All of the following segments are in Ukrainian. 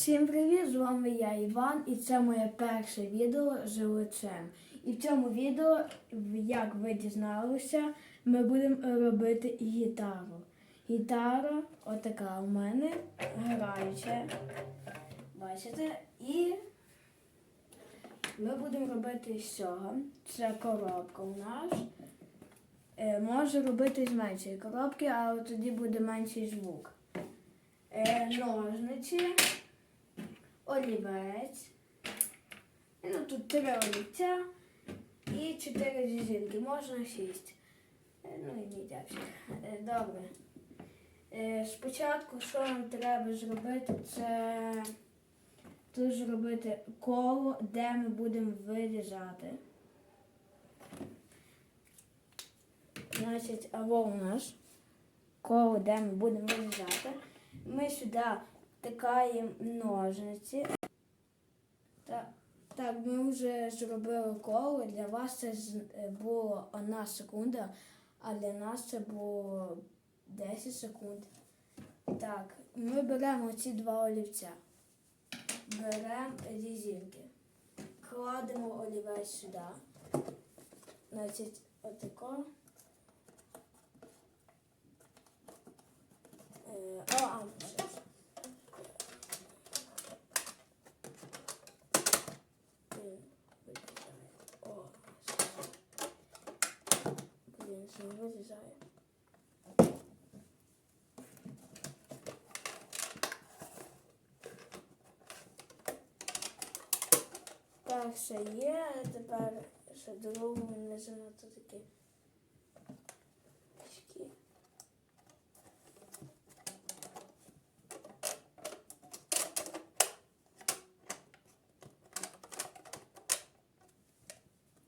Всім привіт! З вами я Іван і це моє перше відео з лицем. І в цьому відео, як ви дізналися, ми будемо робити гітару. Гітара отака у мене граюча. Бачите? І ми будемо робити з цього. Це коробка у нас. Е, Може робити з меншої коробки, але тоді буде менший звук. Е, ножниці олівець. Ну, тут три олівця і чотири зізинки. Можна шість. Е, Ну і мідячі. Добре. Е, Спочатку, що нам треба зробити, це тут зробити коло, де ми будемо вирізати. Значить, або у нас коло, де ми будемо вирізати. Ми сюди втикаємо ножниці. Так, так, ми вже зробили коло. Для вас це е, було одна секунда, а для нас це було 10 секунд. Так, ми беремо ці два олівця. Беремо різинки. Кладемо олівець сюди. Значить, отако. Так, все є, а тепер ще другу не занадто такі.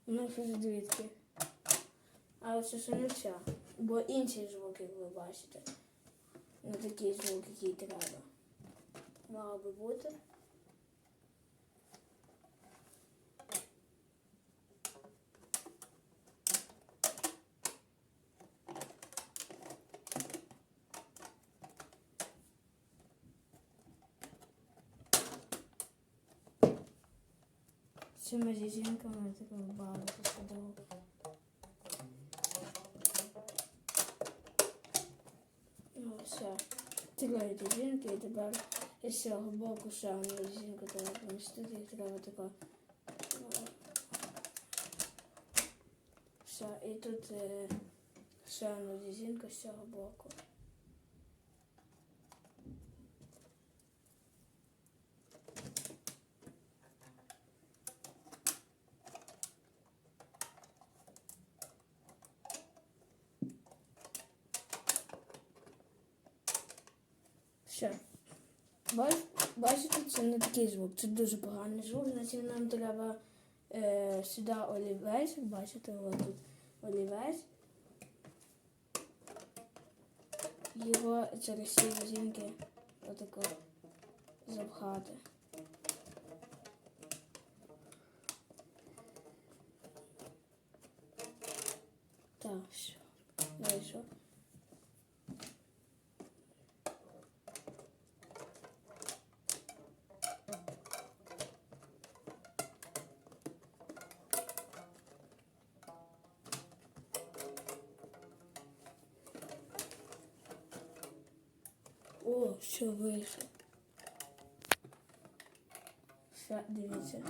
Ну, що за двідки. Але це вся. Бо інші звуки ви бачите. Не такий звук, який треба. Мало би бути. Цими зізінками такого багато посадового. Ну, все. Троє зізінки і тепер із цього боку ще одну зізінку треба помістити Їх треба тако. Все, і тут ще одну зізінку з цього боку. Все. Бачите, це не такий звук, це дуже поганий звук, значить нам треба е, сюди олівець, бачите, от тут олівець. Його через ці резинки отако запхати. Так, все. Вийшов. Все вийшло. Все, дивіться.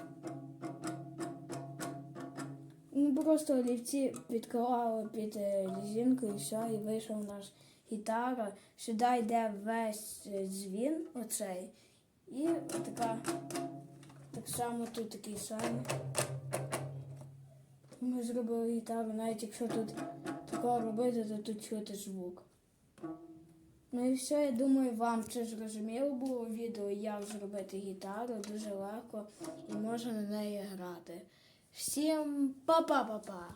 Просто олівці підклали під е, резинку і все, і вийшов наш гітара. Сюди йде весь е, дзвін оцей. І така, так само тут такий самий. Ми зробили гітару, навіть якщо тут такого робити, то тут чути звук. Ну і все, я думаю, вам це зрозуміло було відео, як зробити гітару, дуже легко і можна на неї грати. Всім па-па-па-па!